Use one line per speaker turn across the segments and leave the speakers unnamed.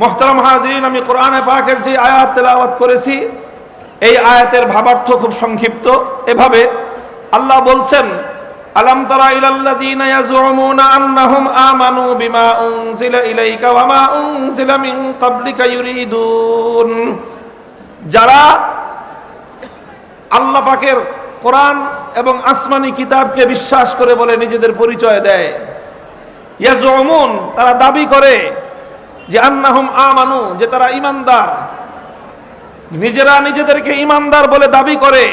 মোহতারাম হাজরিন, আমি কোরআনে পাকের যে আয়াত তেলাওয়াত করেছি, এই আয়াতের ভাবার্থ খুব সংক্ষিপ্ত। এভাবে আল্লাহ বলছেন, আলাম তারা ইলাল্লাযীনা ইয়াজুমুনা আন্নাহুম আমানু বিমা উনজিলা ইলাইকা ওয়া মা উনজিলা মিন ক্বাবলিকা ইউরিদুন। যারা আল্লাহ পাকের কোরআন এবং আসমানি কিতাবকে বিশ্বাস করে বলে নিজেদের পরিচয় দেয় ইয়াজুমুন তারা দাবি করে যে আন্নাহুম আমানু, যে তারা ইমানদার। নিজেরা নিজেদেরকে ইমানদার বলে দাবি করে।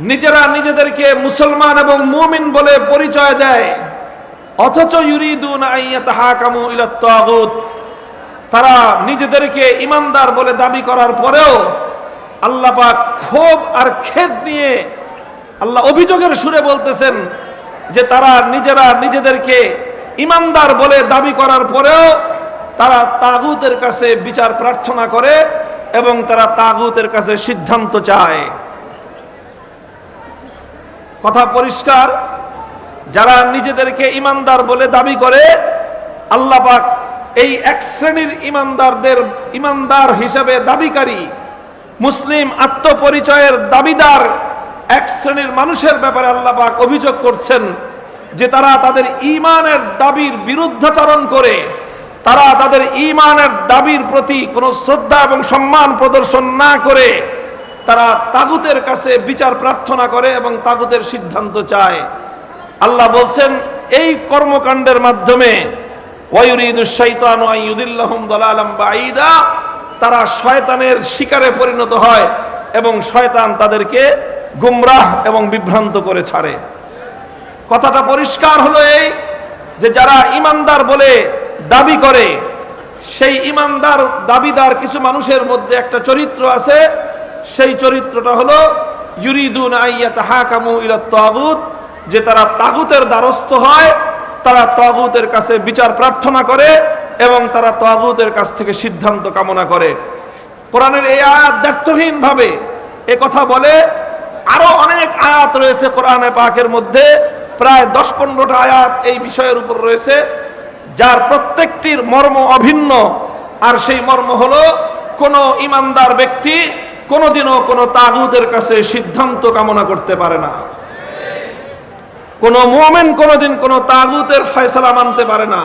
নিজেরা নিজেদেরকে মুসলমান এবং মুমিন বলে পরিচয় দেয়। অথচ ইউরিদুন তারা নিজেদেরকে ইমানদার বলে দাবি করার পরেও আল্লাহ ক্ষোভ আর খেদ নিয়ে আল্লাহ অভিযোগের সুরে বলতেছেন যে তারা নিজেরা নিজেদেরকে ইমানদার বলে দাবি করার পরেও তারা তাগুতের কাছে বিচার প্রার্থনা করে এবং তারা তাগুতের কাছে সিদ্ধান্ত চায়। কথা পরিষ্কার, যারা নিজেদেরকে ইমানদার বলে দাবি করে, আল্লাহ এই এক শ্রেণির ইমানদারদের, ইমানদার হিসেবে দাবিকারী, মুসলিম আত্মপরিচয়ের দাবিদার এক শ্রেণির মানুষের ব্যাপারে আল্লাহ পাক অভিযোগ করছেন যে তারা তাদের ইমানের দাবির বিরুদ্ধাচরণ করে তারা তাদের ইমানের দাবির প্রতি কোনো শ্রদ্ধা এবং সম্মান প্রদর্শন না করে তারা তাগুতের কাছে বিচার প্রার্থনা করে এবং তাগুতের সিদ্ধান্ত চায়। আল্লাহ বলছেন, এই কর্মকাণ্ডের মাধ্যমে তারা শয়তানের শিকারে পরিণত হয় এবং শয়তান তাদেরকে গুমরাহ এবং বিভ্রান্ত করে ছাড়ে। কথাটা পরিষ্কার হলো এই যে যারা ইমানদার বলে দাবি করে। সেই ইমানদার, দাবিদার কিছু মানুষের মধ্যে একটা চরিত্র আছে। সেই চরিত্রটা হলো, ইউরিদুন আইয়াত হাকামু ইলা তাগুত, যে তারা তাগুতের দ্বারস্থ হয়, তারা তাগুতের কাছে বিচার প্রার্থনা করে এবং তারা তাগুতের কাছ থেকে সিদ্ধান্ত কামনা করে। কোরআনের এই আয়াত দ্ব্যর্থহীন ভাবে এ কথা বলে, আরও অনেক আয়াত রয়েছে কোরআনে পাকের মধ্যে, প্রায় দশ পনেরোটা আয়াত এই বিষয়ের উপর রয়েছে। যার প্রত্যেকটির মর্ম অভিন্ন, আর সেই মর্ম হল কোন ইমানদার ব্যক্তি কোনোদিনও কোনো তাগুদের কাছে সিদ্ধান্ত কামনা করতে পারে না। কোন মোমেন কোনোদিন কোনো তাগুতের ফয়সলা মানতে পারে না।